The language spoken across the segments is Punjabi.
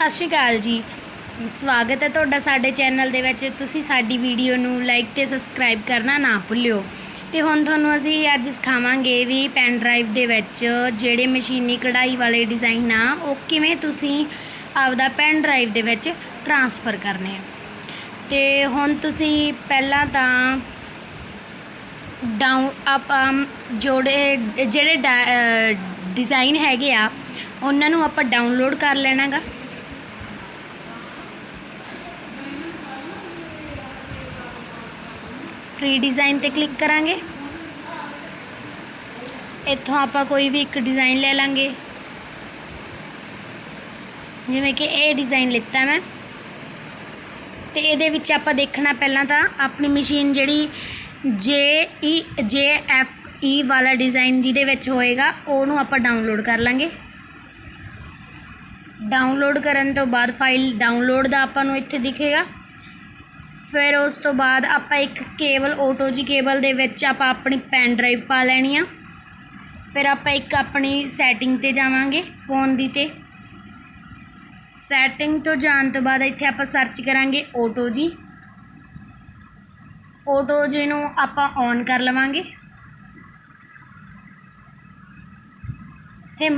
ਸਤਿ ਸ਼੍ਰੀ ਅਕਾਲ ਜੀ। ਸਵਾਗਤ ਹੈ ਤੁਹਾਡਾ ਸਾਡੇ ਚੈਨਲ ਦੇ ਵਿੱਚ। ਤੁਸੀਂ ਸਾਡੀ ਵੀਡੀਓ ਨੂੰ ਲਾਈਕ ਤੇ ਸਬਸਕ੍ਰਾਈਬ ਕਰਨਾ ਨਾ ਭੁੱਲਿਓ। ਤੇ ਹੁਣ ਤੁਹਾਨੂੰ ਅਸੀਂ ਅੱਜ ਸਿਖਾਵਾਂਗੇ ਵੀ ਪੈਨ ਡਰਾਈਵ ਦੇ ਵਿੱਚ ਜਿਹੜੇ ਮਸ਼ੀਨੀ ਕਢਾਈ ਵਾਲੇ ਡਿਜ਼ਾਈਨ ਆ, ਉਹ ਕਿਵੇਂ ਤੁਸੀਂ ਆਪਦਾ ਪੈਨ ਡਰਾਈਵ ਦੇ ਵਿੱਚ ਟਰਾਂਸਫਰ ਕਰਨੇ ਆ। ਤੇ ਹੁਣ ਤੁਸੀਂ ਪਹਿਲਾਂ ਤਾਂ ਡਾਊਨ ਆਪਾਂ ਜੋੜੇ, ਜਿਹੜੇ ਡਿਜ਼ਾਈਨ ਹੈਗੇ ਆ, ਉਹਨਾਂ ਨੂੰ ਆਪਾਂ ਡਾਊਨਲੋਡ ਕਰ ਲੈਣਾਗਾ। ਫ੍ਰੀ ਡਿਜ਼ਾਈਨ ਤੇ ਕਲਿੱਕ ਕਰਾਂਗੇ। ਇੱਥੋਂ ਆਪਾਂ ਕੋਈ ਵੀ ਇੱਕ ਡਿਜ਼ਾਈਨ ਲੈ ਲਾਂਗੇ। ਜਿਵੇਂ ਕਿ ਇਹ ਡਿਜ਼ਾਈਨ ਲਿੱਤਾ ਮੈਂ। ਤੇ ਇਹਦੇ ਵਿੱਚ ਆਪਾਂ ਦੇਖਣਾ ਪਹਿਲਾਂ ਤਾਂ ਆਪਣੀ ਮਸ਼ੀਨ ਜਿਹੜੀ ਜੇ ਈ, ਜੇ ਐਫ ਈ ਵਾਲਾ ਡਿਜ਼ਾਈਨ ਜਿਹਦੇ ਵਿੱਚ ਹੋਏਗਾ, ਉਹਨੂੰ ਆਪਾਂ ਡਾਊਨਲੋਡ ਕਰ ਲਾਂਗੇ। ਡਾਊਨਲੋਡ ਕਰਨ ਤੋਂ ਬਾਅਦ ਫਾਈਲ ਡਾਊਨਲੋਡ ਦਾ ਆਪਾਂ ਨੂੰ ਇੱਥੇ ਦਿਖੇਗਾ। ਫਿਰ ਉਸ ਤੋਂ ਬਾਅਦ ਆਪਾਂ ਇੱਕ ਕੇਬਲ ਆਟੋ ਜੀ ਕੇਬਲ ਦੇ ਵਿੱਚ ਆਪਾਂ ਆਪਣੀ ਪੈਨ ਡਰਾਈਵ ਪਾ ਲੈਣੀ ਆ। ਫਿਰ ਆਪਾਂ ਇੱਕ ਆਪਣੀ ਸੈਟਿੰਗ ਤੇ ਜਾਵਾਂਗੇ ਫੋਨ ਦੀ ਤੇ। ਸੈਟਿੰਗ ਤੋਂ ਜਾਣ ਤੋਂ ਬਾਅਦ ਇੱਥੇ ਆਪਾਂ ਸਰਚ ਕਰਾਂਗੇ ਆਟੋ ਜੀ। ਆਟੋ ਜੀ ਨੂੰ ਆਪਾਂ ਔਨ ਕਰ ਲਵਾਂਗੇ। ਤੇ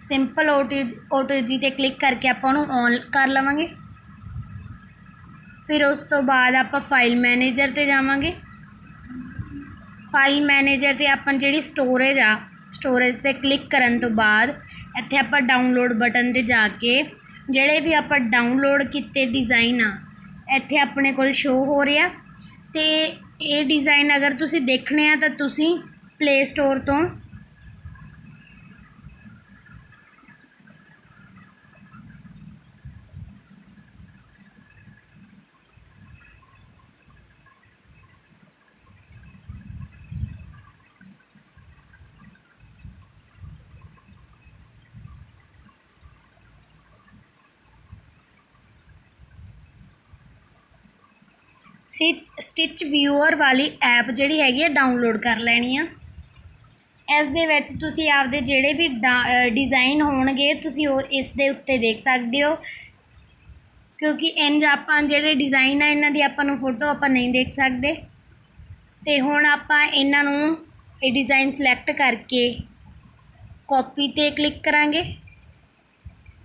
ਸਿੰਪਲ ਆਟੋ ਆਟੋ ਜੀ ਤੇ ਕਲਿੱਕ ਕਰਕੇ ਆਪਾਂ ਉਹਨੂੰ ਔਨ ਕਰ ਲਵਾਂਗੇ। ਫਿਰ ਉਸ ਤੋਂ ਬਾਅਦ ਆਪਾਂ ਫਾਈਲ ਮੈਨੇਜਰ ਤੇ ਜਾਵਾਂਗੇ। ਫਾਈਲ ਮੈਨੇਜਰ ਤੇ ਆਪਾਂ ਜਿਹੜੀ ਸਟੋਰੇਜ ਆ ਸਟੋਰੇਜ ਤੇ ਕਲਿੱਕ ਕਰਨ ਤੋਂ ਬਾਅਦ ਇੱਥੇ ਆਪਾਂ ਡਾਊਨਲੋਡ ਬਟਨ ਤੇ ਜਾ ਕੇ ਜਿਹੜੇ ਵੀ ਆਪਾਂ ਡਾਊਨਲੋਡ ਕੀਤੇ ਡਿਜ਼ਾਈਨ ਆ, ਇੱਥੇ ਆਪਣੇ ਕੋਲ ਸ਼ੋ ਹੋ ਰਿਹਾ। ਤੇ ਇਹ ਡਿਜ਼ਾਈਨ ਅਗਰ ਤੁਸੀਂ ਦੇਖਣੇ ਆ ਤਾਂ ਤੁਸੀਂ ਪਲੇ ਸਟੋਰ ਤੋਂ ਸੀ ਸਟਿਚ ਵਿਊਅਰ ਵਾਲੀ ਐਪ ਜਿਹੜੀ ਹੈਗੀ ਆ ਡਾਊਨਲੋਡ ਕਰ ਲੈਣੀ ਆ। ਇਸ ਦੇ ਵਿੱਚ ਤੁਸੀਂ ਆਪਦੇ ਜਿਹੜੇ ਵੀ ਡਿਜ਼ਾਈਨ ਹੋਣਗੇ, ਤੁਸੀਂ ਉਹ ਇਸ ਦੇ ਉੱਤੇ ਦੇਖ ਸਕਦੇ ਹੋ। ਕਿਉਂਕਿ ਇੰਜ ਆਪਾਂ ਜਿਹੜੇ ਡਿਜ਼ਾਈਨ ਆ, ਇਹਨਾਂ ਦੀ ਆਪਾਂ ਨੂੰ ਫੋਟੋ ਆਪਾਂ ਨਹੀਂ ਦੇਖ ਸਕਦੇ। ਤੇ ਹੁਣ ਆਪਾਂ ਇਹਨਾਂ ਨੂੰ ਇਹ ਡਿਜ਼ਾਈਨ ਸਿਲੈਕਟ ਕਰਕੇ ਕਾਪੀ ਤੇ ਕਲਿੱਕ ਕਰਾਂਗੇ।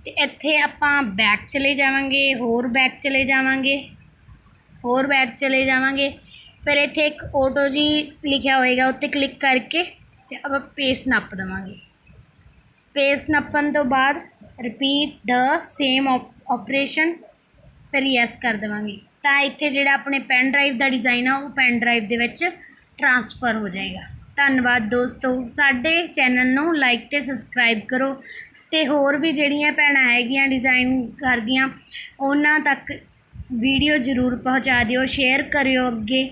ਤੇ ਇੱਥੇ ਆਪਾਂ ਬੈਕ ਚਲੇ ਜਾਵਾਂਗੇ, ਹੋਰ ਬੈਕ ਚਲੇ ਜਾਵਾਂਗੇ। ਹੋਰ ਬੈਕ ਚਲੇ ਜਾਵਾਂਗੇ। ਫਿਰ ਇੱਥੇ ਇੱਕ ਆਟੋ ਜੀ ਲਿਖਿਆ ਹੋਏਗਾ, ਉੱਤੇ ਕਲਿੱਕ ਕਰਕੇ ਤੇ ਆਪਾਂ ਪੇਸਟ ਨੱਪ ਦੇਵਾਂਗੇ। ਪੇਸਟ ਨੱਪਣ ਤੋਂ ਬਾਅਦ ਰਿਪੀਟ ਦ ਸੇਮ ਆਪਰੇਸ਼ਨ ਫਿਰ ਯੈਸ ਕਰ ਦੇਵਾਂਗੇ। ਤਾਂ ਇੱਥੇ ਜਿਹੜਾ ਆਪਣੇ ਪੈਨ ਡਰਾਈਵ ਦਾ ਡਿਜ਼ਾਈਨ ਆ, ਉਹ ਪੈਨ ਡਰਾਈਵ ਦੇ ਵਿੱਚ ਟਰਾਂਸਫਰ ਹੋ ਜਾਏਗਾ। ਧੰਨਵਾਦ ਦੋਸਤੋ, ਸਾਡੇ ਚੈਨਲ ਨੂੰ ਲਾਈਕ ਤੇ ਸਬਸਕ੍ਰਾਈਬ ਕਰੋ ਤੇ ਹੋਰ ਵੀ ਜਿਹੜੀਆਂ ਭੈਣਾਂ ਹੈਗੀਆਂ ਡਿਜ਼ਾਈਨ ਕਰਦੀਆਂ, ਉਹਨਾਂ ਤੱਕ ਵੀਡੀਓ ਜ਼ਰੂਰ ਪਹੁੰਚਾ ਦਿਓ ਸ਼ੇਅਰ ਕਰਿਓ ਅੱਗੇ।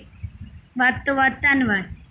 ਵੱਧ ਤੋਂ ਵੱਧ ਧੰਨਵਾਦ ਜੀ।